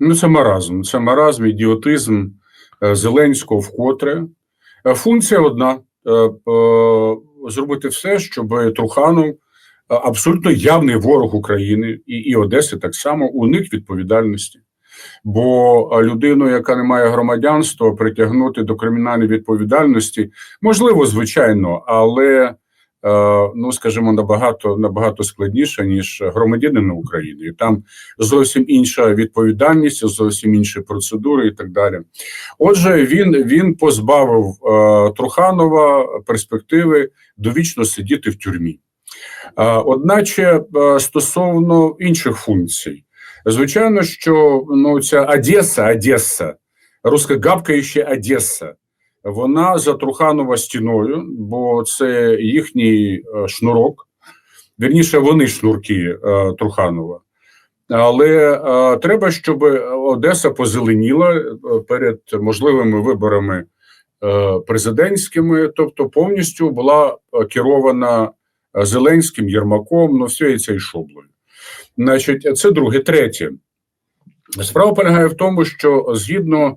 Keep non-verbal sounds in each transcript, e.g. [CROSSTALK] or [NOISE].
Ну, це маразм. Це маразм, ідіотизм е, Зеленського вкотре. Е, Функція одна: е, зробити все, щоб Труханов, абсолютно явний ворог України і, і Одеси, так само уник відповідальності. Бо людину, яка не має громадянства, притягнути до кримінальної відповідальності, можливо, звичайно, але ну скажімо, набагато набагато складніше ніж громадянина України. І там зовсім інша відповідальність, зовсім інші процедури і так далі. Отже, він він позбавив е, Труханова перспективи довічно сидіти в тюрмі. Е, одначе, е, стосовно інших функцій, звичайно, що ну ця Одеса, Одеса, русскогавкаюча Одеса, вона за Труханова стіною, бо це їхній е, шнурок. Вірніше, вони шнурки е, Труханова. Але е, треба, щоб Одеса позеленіла перед можливими виборами президентськими, тобто повністю була керована Зеленським, Єрмаком, ну всією цією шоблою. Значить, це друге. Третє. Справа полягає в тому, що згідно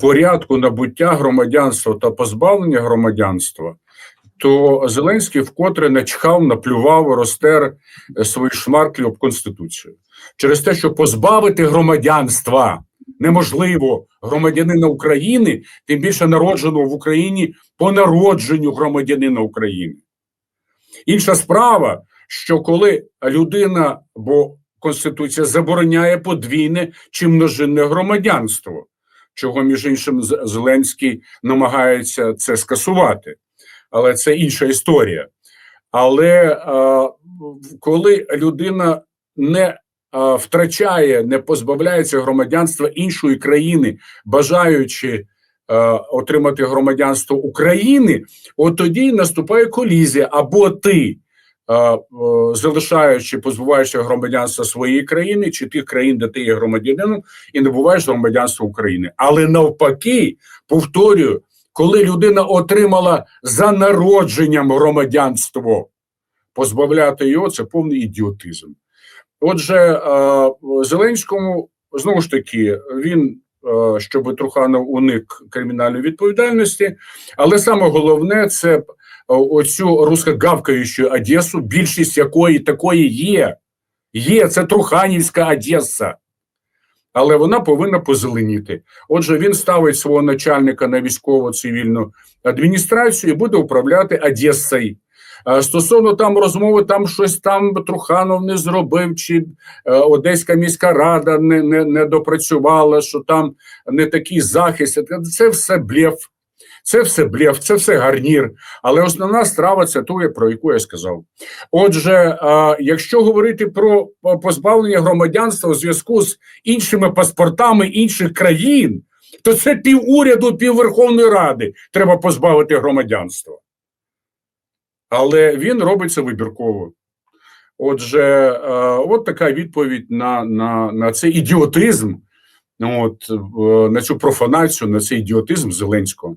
порядку набуття громадянства та позбавлення громадянства, то Зеленський вкотре начхав, наплював, розтер е, свої шмарклі об Конституцію. Через те, що позбавити громадянства неможливо громадянина України, тим більше народженого в Україні по народженню громадянина України. Інша справа, що коли людина, бо Конституція забороняє подвійне чи множинне громадянство, чого, між іншим, Зеленський намагається це скасувати. Але це інша історія. Але е, коли людина не е, втрачає, не позбавляється громадянства іншої країни, бажаючи е, отримати громадянство України, от тоді наступає колізія. Або ти, залишаючи, позбуваєшся громадянства своєї країни чи тих країн, де ти є громадянином, і набуваєш громадянство України. Але навпаки, повторюю, коли людина отримала за народженням громадянство, позбавляти його це повний ідіотизм. Отже, е, Зеленському знову ж таки він. е, Щоб Труханов уник кримінальної відповідальності, але саме головне це е, оцю русскогавкаючу Одесу, більшість якої такої є. Є це Труханівська Одеса, але вона повинна позеленіти. Отже, він ставить свого начальника на військово-цивільну адміністрацію і буде управляти Одесою. Стосовно там розмови, там щось там Труханов не зробив, чи е, Одеська міська рада не, не, не допрацювала, що там не такий захист. Це все блєф. Це все блєф, це все гарнір. Але основна страва це ту, про яку я сказав. Отже, якщо говорити про позбавлення громадянства у зв'язку з іншими паспортами інших країн, то це пів уряду, пів Верховної Ради треба позбавити громадянства. Але він робить це вибірково. Отже, от така відповідь на, на, на цей ідіотизм, от, на цю профанацію, на цей ідіотизм Зеленського.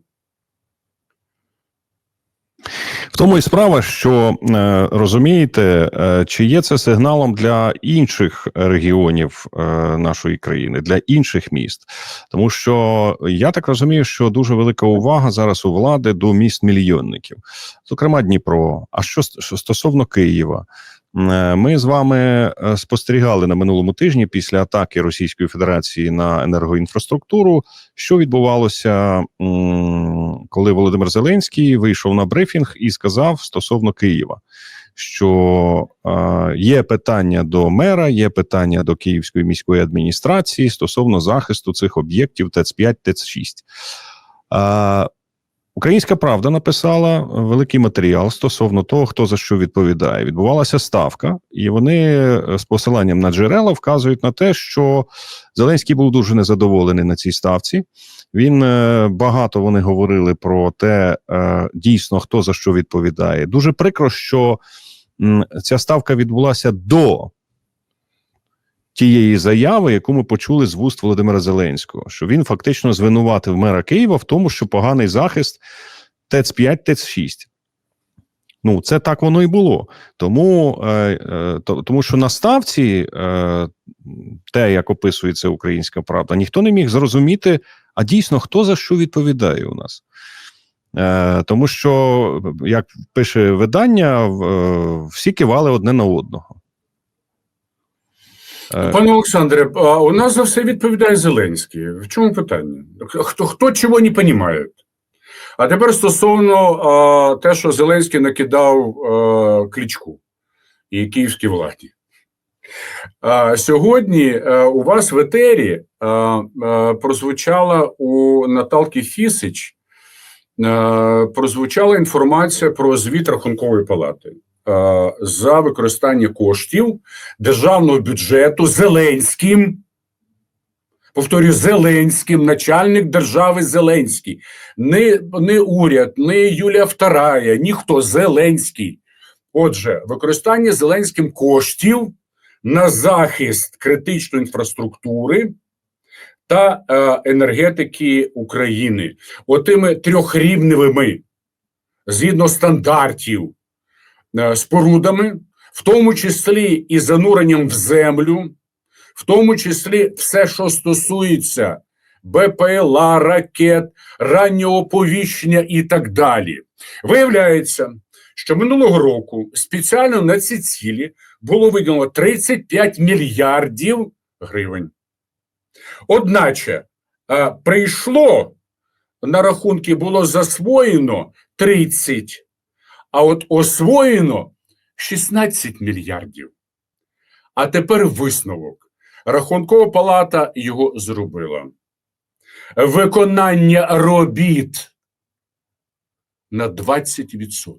В тому і справа, що е, розумієте, е, чи є це сигналом для інших регіонів е, нашої країни, для інших міст, тому що я так розумію, що дуже велика увага зараз у влади до міст мільйонників, зокрема Дніпро. А що, ст- що стосовно Києва? Е, Ми з вами е, спостерігали на минулому тижні після атаки Російської Федерації на енергоінфраструктуру, що відбувалося, коли Володимир Зеленський вийшов на брифінг і сказав стосовно Києва, що е, є питання до мера, є питання до Київської міської адміністрації стосовно захисту цих об'єктів ТЕЦ-5, ТЕЦ-6. Е, Українська правда написала великий матеріал стосовно того, хто за що відповідає. Відбувалася ставка, і вони е, з посиланням на джерела вказують на те, що Зеленський був дуже незадоволений на цій ставці. Він е, багато вони говорили про те, е, дійсно хто за що відповідає. Дуже прикро, що ця ставка відбулася до тієї заяви, яку ми почули з вуст Володимира Зеленського, що він фактично звинуватив мера Києва в тому, що поганий захист ТЕЦ 5 ТЕЦ 6 Ну, це так воно і було. Тому, е, е, тому що на ставці е, те, як описується українська правда, ніхто не міг зрозуміти, а дійсно хто за що відповідає у нас. Е, тому що, як пише видання, е, всі кивали одне на одного. Е, Пане Олександре, а у нас за все відповідає Зеленський. В чому питання? Хто, хто чого не розуміє? А тепер стосовно а, те, що Зеленський накидав а, клічку і київській владі. А, сьогодні а, у вас в етері а, а, прозвучала у Наталки Фісич а, прозвучала інформація про звіт Рахункової палати за використання коштів державного бюджету Зеленським. Повторюю, Зеленським, начальник держави Зеленський, не, не уряд, не Юлія Вторая, ніхто Зеленський. Отже, використання Зеленським коштів на захист критичної інфраструктури та е, енергетики України, отими трьохрівневими, згідно стандартів, е, спорудами, в тому числі і зануренням в землю, в тому числі все, що стосується БПЛА, ракет, раннього оповіщення і так далі. Виявляється, що минулого року спеціально на ці цілі було виділено 35 мільярдів гривень. Одначе е, прийшло на рахунки було засвоєно 30, а от освоєно 16 мільярдів. А тепер висновок. Рахункова палата його зробила. Виконання робіт на 20%.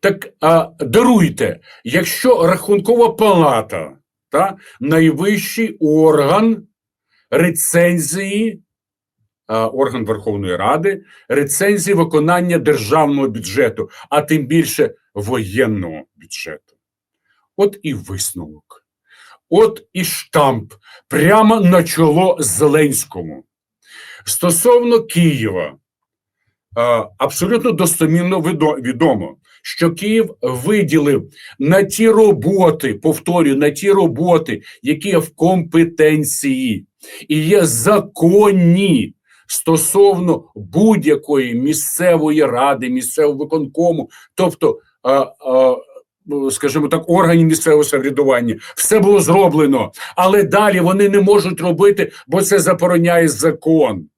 Так а, даруйте, якщо рахункова палата, та, найвищий орган рецензії, орган Верховної Ради, рецензії виконання державного бюджету, а тим більше воєнного бюджету. От і висновок. От і штамп прямо на чоло Зеленському. Стосовно Києва, е, абсолютно достомірно видо- відомо, що Київ виділив на ті роботи, повторюю, на ті роботи, які є в компетенції і є законні стосовно будь-якої місцевої ради, місцевого виконкому, тобто. скажімо так, органів місцевого самоврядування. Все було зроблено, але далі вони не можуть робити, бо це забороняє закон.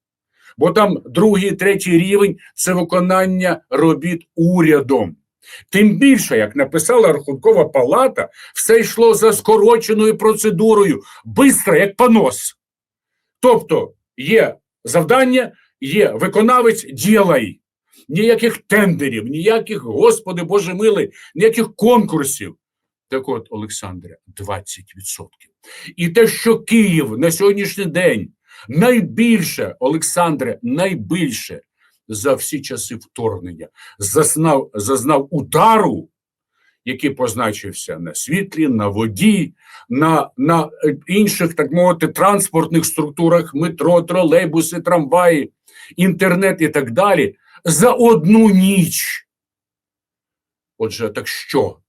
Бо там другий, третій рівень це виконання робіт урядом. Тим більше, як написала Рахункова палата, все йшло за скороченою процедурою, бистро, як понос. Тобто є завдання, є виконавець, ділай. Ніяких тендерів, ніяких, Господи Боже милий, ніяких конкурсів. Так от, Олександре, 20%. І те, що Київ на сьогоднішній день найбільше, Олександре, найбільше за всі часи вторгнення зазнав, зазнав удару, який позначився на світлі, на воді, на, на е, інших, так мовити, транспортних структурах, метро, тролейбуси, трамваї, інтернет і так далі за одну ніч. Отже, так що?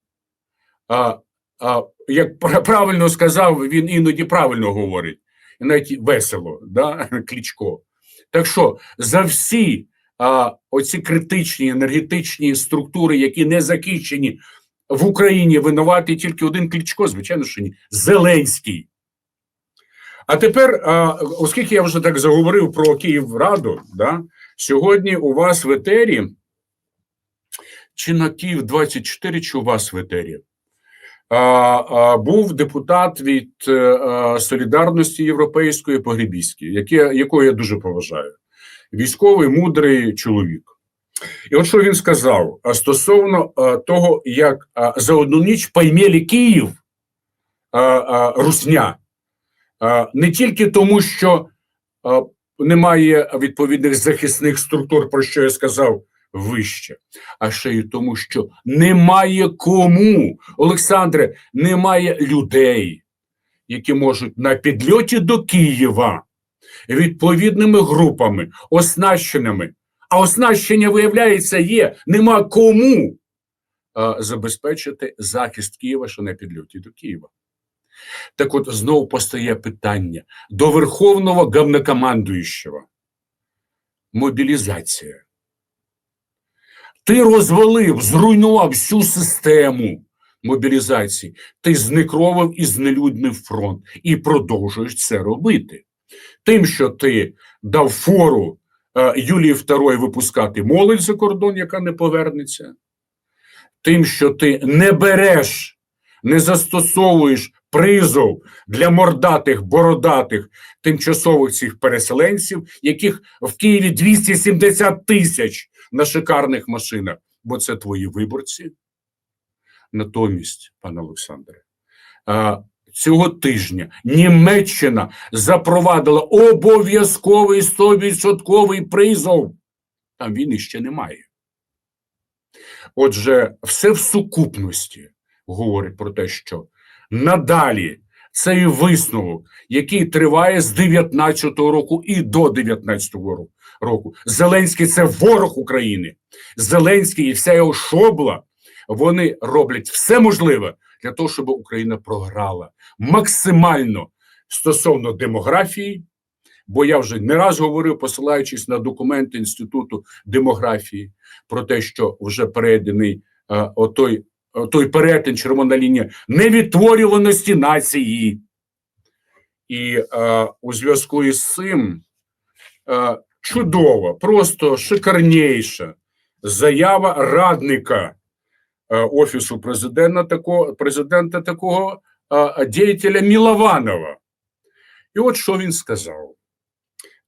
А, а, як правильно сказав, він іноді правильно говорить, і навіть весело, да? [LAUGHS] Кличко. Так що за всі а, оці критичні енергетичні структури, які не захищені в Україні, винуватий тільки один Кличко, звичайно, що ні, Зеленський. А тепер, оскільки я вже так заговорив про Київраду, да, сьогодні у вас в етері, чи на Київ 24, чи у вас в етері, був депутат від е, е, Солідарності Європейської Погребіської, якого я дуже поважаю. Військовий мудрий чоловік. І от що він сказав стосовно того, як за одну ніч поймели Київ Русня, не тільки тому, що немає відповідних захисних структур, про що я сказав вище, а ще й тому, що немає кому, Олександре, немає людей, які можуть на підльоті до Києва відповідними групами, оснащеними А оснащення, виявляється, є. Нема кому е, забезпечити захист Києва, що на підльоті до Києва. Так от знову постає питання до Верховного Главнокомандуючого. Мобілізація. Ти розвалив, зруйнував всю систему мобілізації. Ти зникровив і знелюднив фронт і продовжуєш це робити. Тим, що ти дав фору Юлії II випускати молодь за кордон, яка не повернеться, тим, що ти не береш, не застосовуєш призов для мордатих, бородатих тимчасових цих переселенців, яких в Києві 270 тисяч на шикарних машинах, бо це твої виборці. Натомість, пане Олександре, а, цього тижня Німеччина запровадила обов'язковий 100% призов. Там війни ще немає. Отже, все в сукупності говорить про те, що надалі цей висновок, який триває з 19-го року і до 19-го року. Зеленський це ворог України. Зеленський і вся його шобла вони роблять все можливе для того, щоб Україна програла максимально стосовно демографії. Бо я вже не раз говорив, посилаючись на документи Інституту демографії, про те, що вже переданий е, отой, той перетин червона лінія невідтворюваності нації. І е, у зв'язку із цим е, чудова, просто шикарніша заява радника е, Офісу президента такого, президента такого діятеля Мілованова. І от що він сказав: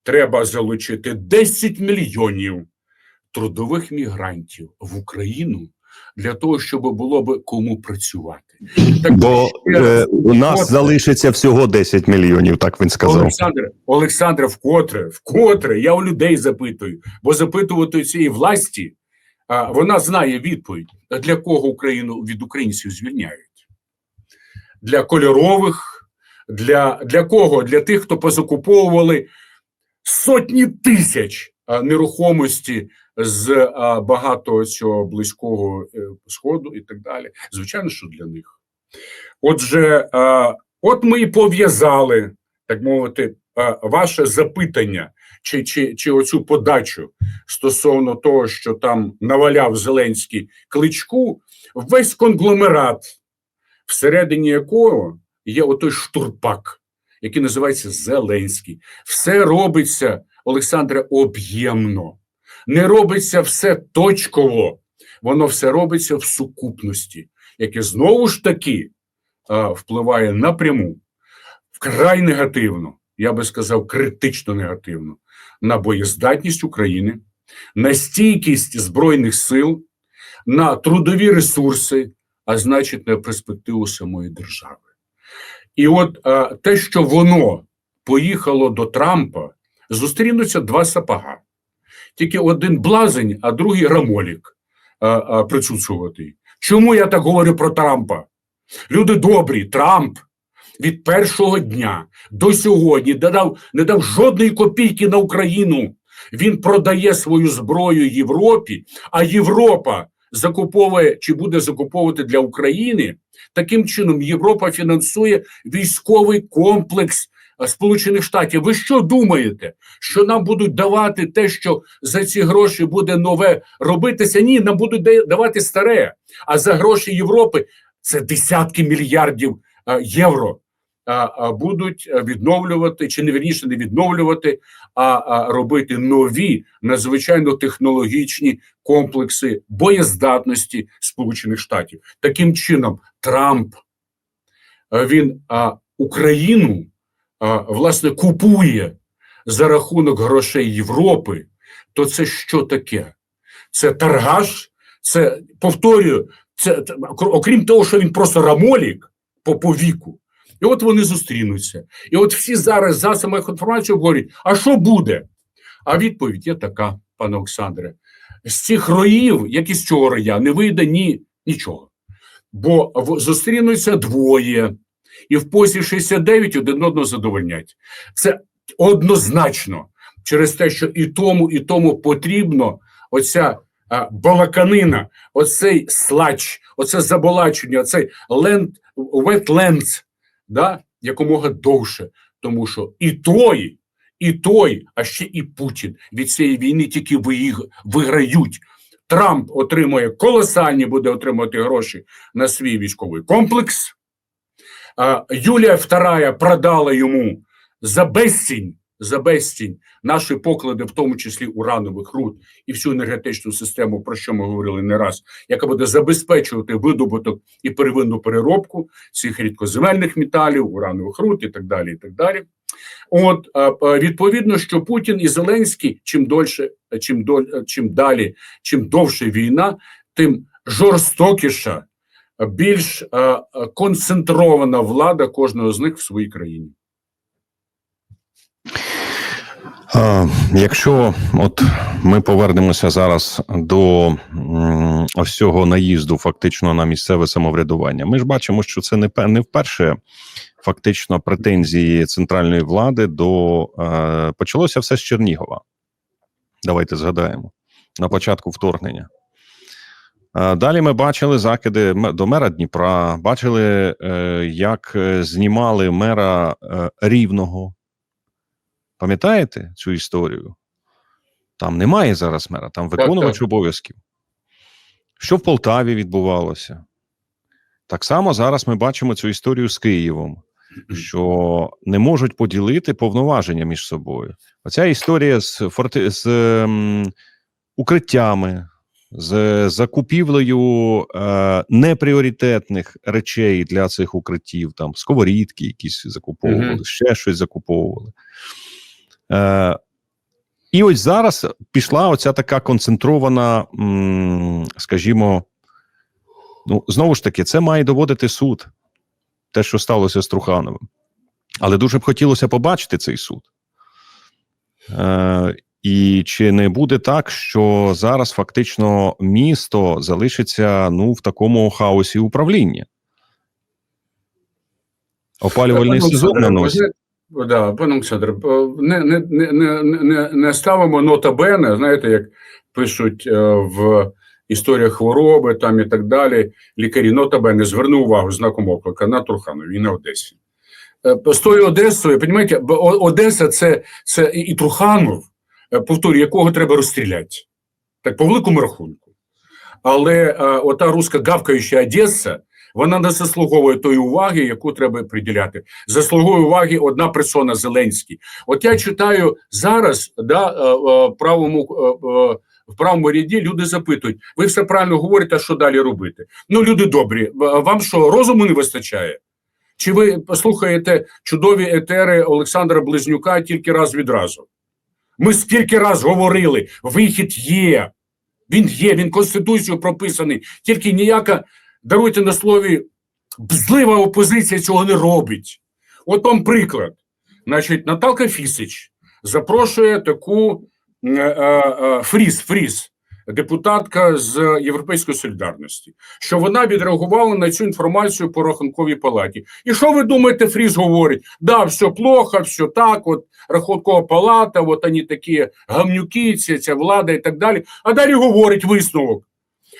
треба залучити 10 мільйонів трудових мігрантів в Україну для того, щоб було б кому працювати. Так Бо е, у нас От. залишиться всього 10 мільйонів, так він сказав. Олександре, Олександре, вкотре, вкотре, я у людей запитую, бо запитувати цієї власті, вона знає відповідь, для кого Україну від українців звільняють? Для кольорових, для, для кого? Для тих, хто позакуповували сотні тисяч нерухомості з а, багато цього близького е, сходу і так далі. Звичайно, що для них. Отже, от ми і пов'язали, так мовити, ваше запитання чи, чи, чи оцю подачу стосовно того, що там наваляв Зеленський кличку, весь конгломерат, всередині якого є отой штурпак, який називається Зеленський. Все робиться, Олександре, об'ємно. Не робиться все точково, воно все робиться в сукупності, яке знову ж таки впливає напряму, вкрай негативно, я би сказав, критично негативно на боєздатність України, на стійкість Збройних сил, на трудові ресурси, а значить, на перспективу самої держави. І от а, те, що воно поїхало до Трампа, зустрінуться два сапога. Тільки один блазень, а другий рамолік а, а. Чому я так говорю про Трампа? Люди добрі, Трамп від першого дня до сьогодні не дав, не дав жодної копійки на Україну. Він продає свою зброю Європі, а Європа закуповує чи буде закуповувати для України. Таким чином, Європа фінансує військовий комплекс Сполучених Штатів. Ви що думаєте? Що нам будуть давати те, що за ці гроші буде нове робитися? Ні, нам будуть давати старе. А за гроші Європи це десятки мільярдів євро. Будуть відновлювати, чи не вірніше не відновлювати, а, робити нові надзвичайно технологічні комплекси боєздатності Сполучених Штатів. Таким чином, Трамп він Україну власне купує за рахунок грошей Європи. То це що таке? Це торгаш, це повторюю, це окрім того, що він просто рамолік по, по віку. І от вони зустрінуться. І от всі зараз засобах інформації говорять: а що буде? А відповідь є така, пане Олександре: з цих роїв, як із цього роя, не вийде ні нічого. Бо зустрінуться двоє, і в позі 69 один одного задовольнять. Це однозначно. через те, що і тому, і тому потрібно оця балаканина, оцей слач, оце заболачення, оцей ленд, wetlands, да, якомога довше. Тому що і той, і той, а ще і Путін від цієї війни тільки виграють. Трамп отримує колосальні буде отримувати гроші на свій військовий комплекс. Юлія II продала йому за безцінь, за безцінь наші поклади, в тому числі уранових руд і всю енергетичну систему, про що ми говорили не раз, яка буде забезпечувати видобуток і первинну переробку цих рідкоземельних металів, уранових руд і так далі. І так далі. От відповідно, що Путін і Зеленський, чим дольше, чим доль, чим далі, чим довше війна, тим жорстокіша, більш концентрована влада кожного з них в своїй країні. А, якщо от ми повернемося зараз до ось цього наїзду, фактично на місцеве самоврядування, ми ж бачимо, що це не не вперше фактично претензії центральної влади до е, почалося все з Чернігова. Давайте згадаємо на початку вторгнення. Е, Далі ми бачили закиди до мера Дніпра, бачили, е, як е, знімали мера Рівного. Пам'ятаєте цю історію? Там немає зараз мера, там виконувач так. обов'язків. Що в Полтаві відбувалося? Так само зараз ми бачимо цю історію з Києвом, що не можуть поділити повноваження між собою. Оця історія з, форти... з ем, укриттями, з закупівлею е, непріоритетних речей для цих укриттів, там сковорідки якісь закуповували, ще щось закуповували. Е, і ось зараз пішла оця така концентрована, м, скажімо, ну, знову ж таки, це має доводити суд, те, що сталося з Трухановим. Але дуже б хотілося побачити цей суд. Е, і чи не буде так, що зараз фактично місто залишиться ну, в такому хаосі управління? Опалювальний Пане сезон Олександре, Да, пане Олександре, не, не, не, не, не, ставимо нота бене, знаєте, як пишуть е, в історіях хвороби там і так далі. Лікарі нота бене зверну увагу знаком оклика на Труханові і на Одесі. Е, З тою Одесою, розумієте, Одеса це, це і Труханов, е, повторюю, якого треба розстріляти. Так, по великому рахунку. Але ота руська гавкаюча Одеса, вона не заслуговує тої уваги, яку треба приділяти. Заслуговує уваги одна персона Зеленський. От я читаю зараз, да, е, е, правому, е, в правому ряді люди запитують: ви все правильно говорите, а що далі робити? Ну, люди добрі, вам що, розуму не вистачає? Чи ви послухаєте чудові етери Олександра Близнюка тільки раз відразу? Ми скільки раз говорили, вихід є. Він є, він Конституцією прописаний. Тільки ніяка, даруйте на слові, бзлива опозиція цього не робить. От вам приклад. Значить, Наталка Фісич запрошує таку е, е, е, Фріз, Фріз, депутатка з Європейської солідарності, що вона відреагувала на цю інформацію по рахунковій палаті. І що ви думаєте, Фріз говорить? Да, все плохо, все так, от рахункова палата, от вони такі гамнюки, ця, ця влада і так далі. А далі говорить висновок.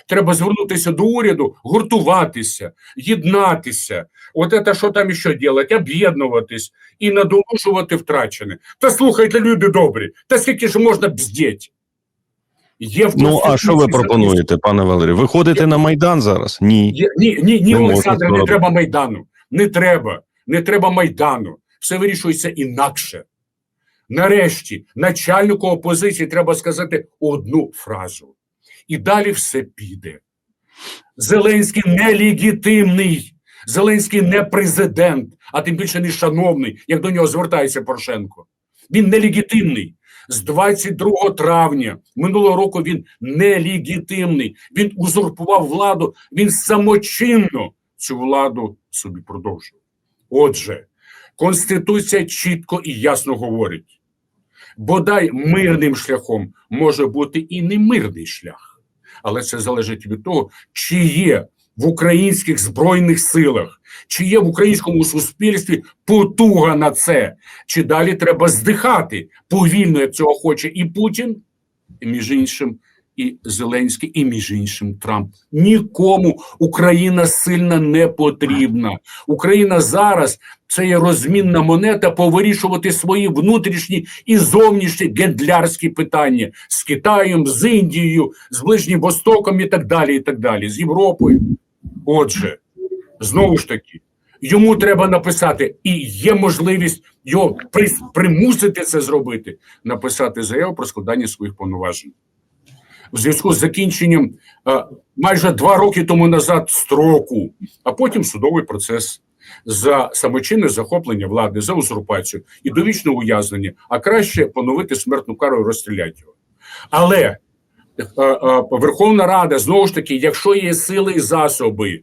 Треба звернутися до уряду, гуртуватися, єднатися. От це що там ще робити? Об'єднуватись і надолужувати втрачене. Та слухайте, люди добрі, та скільки ж можна бздіть? Є Ну, а що ви пропонуєте, пане Валерію? Ви ходите на Майдан зараз? Ні. Є, ні, ні, ні, Не Олександр, не треба Майдану. Не треба. Не треба Майдану. Все вирішується інакше. Нарешті, начальнику опозиції треба сказати одну фразу. І далі все піде. Зеленський нелегітимний. Зеленський не президент, а тим більше не шановний, як до нього звертається Порошенко. Він нелегітимний. З 22 травня минулого року він нелегітимний. Він узурпував владу, він самочинно цю владу собі продовжив. Отже, Конституція чітко і ясно говорить: бодай мирним шляхом може бути і немирний шлях, але це залежить від того, чи є в українських збройних силах? Чи є в українському суспільстві потуга на це? Чи далі треба здихати повільно, як цього хоче і Путін, і між іншим, і Зеленський, і між іншим Трамп? Нікому Україна сильна не потрібна. Україна зараз це є розмінна монета повирішувати свої внутрішні і зовнішні гендлярські питання з Китаєм, з Індією, з Ближнім Востоком і так далі, і так далі, з Європою. Отже, знову ж таки, йому треба написати, і є можливість його примусити це зробити, написати заяву про складання своїх повноважень. В зв'язку з закінченням е, майже два роки тому назад строку, а потім судовий процес за самочинне захоплення влади, за узурпацію і довічне ув'язнення, а краще поновити смертну кару і розстріляти його. Але е, е, Верховна Рада знову ж таки, якщо є сили і засоби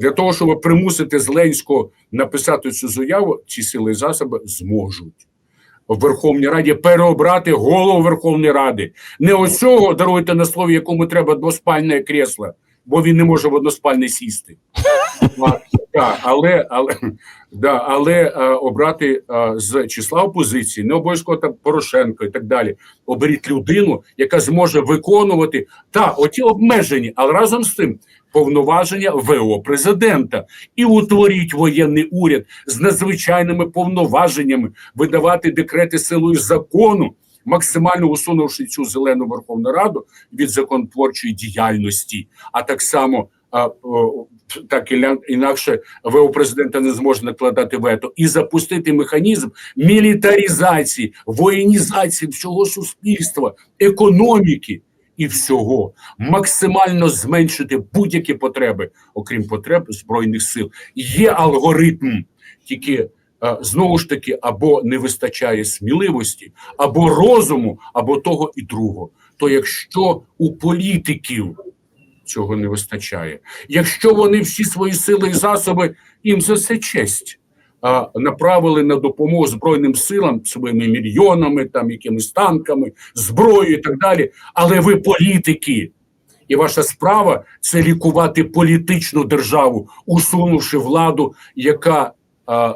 для того, щоб примусити Зеленського написати цю заяву, ці сили і засоби зможуть в Верховній Раді переобрати голову Верховної Ради. Не ось цього даруйте на слові, якому треба двоспальне кресло, бо він не може в односпальне сісти. А, так, але, але, да, але е, обрати е, з числа опозиції, не обов'язково там Порошенко і так далі. Оберіть людину, яка зможе виконувати та оті обмежені, але разом з тим повноваження ВО президента. І утворіть воєнний уряд з надзвичайними повноваженнями видавати декрети силою закону, максимально усунувши цю зелену Верховну Раду від законотворчої діяльності, а так само. А, так інакше ВО президента не зможе накладати вето. І запустити механізм мілітарізації, воєнізації всього суспільства, економіки і всього, максимально зменшити будь-які потреби, окрім потреб збройних сил. Є алгоритм, тільки е, знову ж таки або не вистачає сміливості, або розуму, або того і другого. То якщо у політиків цього не вистачає, якщо вони всі свої сили і засоби їм за це честь. Направили на допомогу збройним силам своїми мільйонами, там якимись танками, зброєю і так далі. Але ви політики, і ваша справа це лікувати політичну державу, усунувши владу, яка а,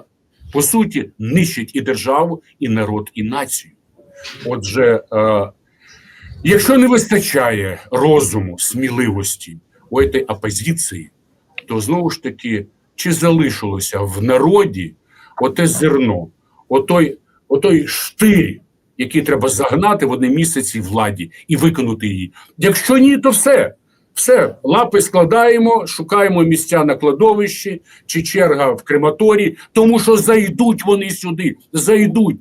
по суті нищить і державу, і народ, і націю. Отже, а, якщо не вистачає розуму, сміливості у цієї опозиції, то знову ж таки, чи залишилося в народі оте зерно, отой, отой штирь, який треба загнати в одне місяці владі і виконати її. Якщо ні, то все. Все, лапи складаємо, шукаємо місця на кладовищі чи черга в крематорії, тому що зайдуть вони сюди, зайдуть.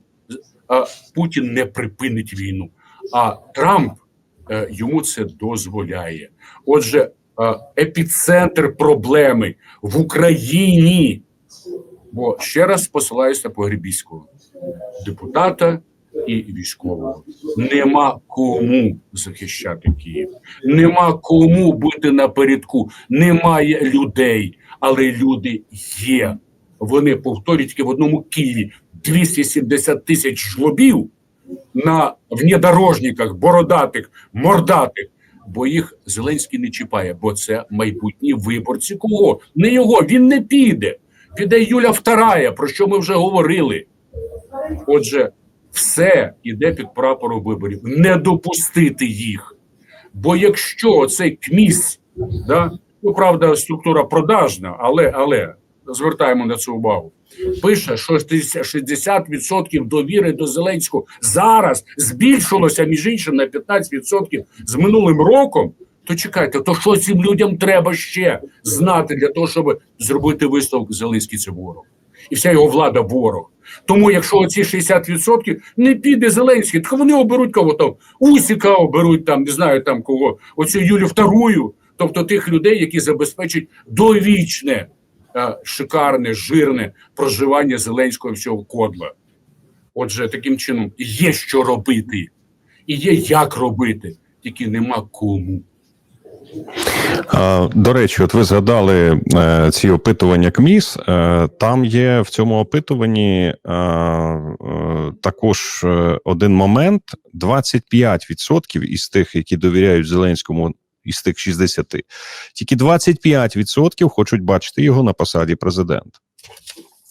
А Путін не припинить війну, а Трамп е, йому це дозволяє. Отже, е, епіцентр проблеми в Україні. Бо ще раз посилаюся на Погребіського депутата і військового. Нема кому захищати Київ, нема кому бути напередку, немає людей, але люди є. Вони повторюють тільки в одному Києві 270 тисяч жлобів на внедорожниках, бородатих, мордатих. Бо їх Зеленський не чіпає, бо це майбутні виборці кого? Не його, він не піде. Піде Юля Вторая, про що ми вже говорили. Отже, все йде під прапором виборів. Не допустити їх. Бо якщо цей КМІС, да, ну правда, структура продажна, але, але звертаємо на це увагу. Пише, що 60% довіри до Зеленського зараз збільшилося між іншим на 15% з минулим роком. То чекайте, то що цим людям треба ще знати для того, щоб зробити висновок Зеленський це ворог, і вся його влада ворог. Тому, якщо оці 60% не піде Зеленський, то вони оберуть кого там Усіка оберуть там, не знаю там кого, оцю Юлю Вторую, тобто тих людей, які забезпечать довічне, е, шикарне, жирне проживання Зеленського всього кодла. Отже, таким чином є що робити, і є як робити, тільки нема кому. До речі, от ви згадали е, ці опитування КМІС. Е, там є в цьому опитуванні е, також один момент: 25% із тих, які довіряють Зеленському із тих 60. Тільки 25% хочуть бачити його на посаді президента.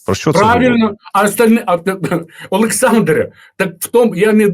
Про що це? Правильно, а остальне [LAUGHS] Олександре, так в тому я не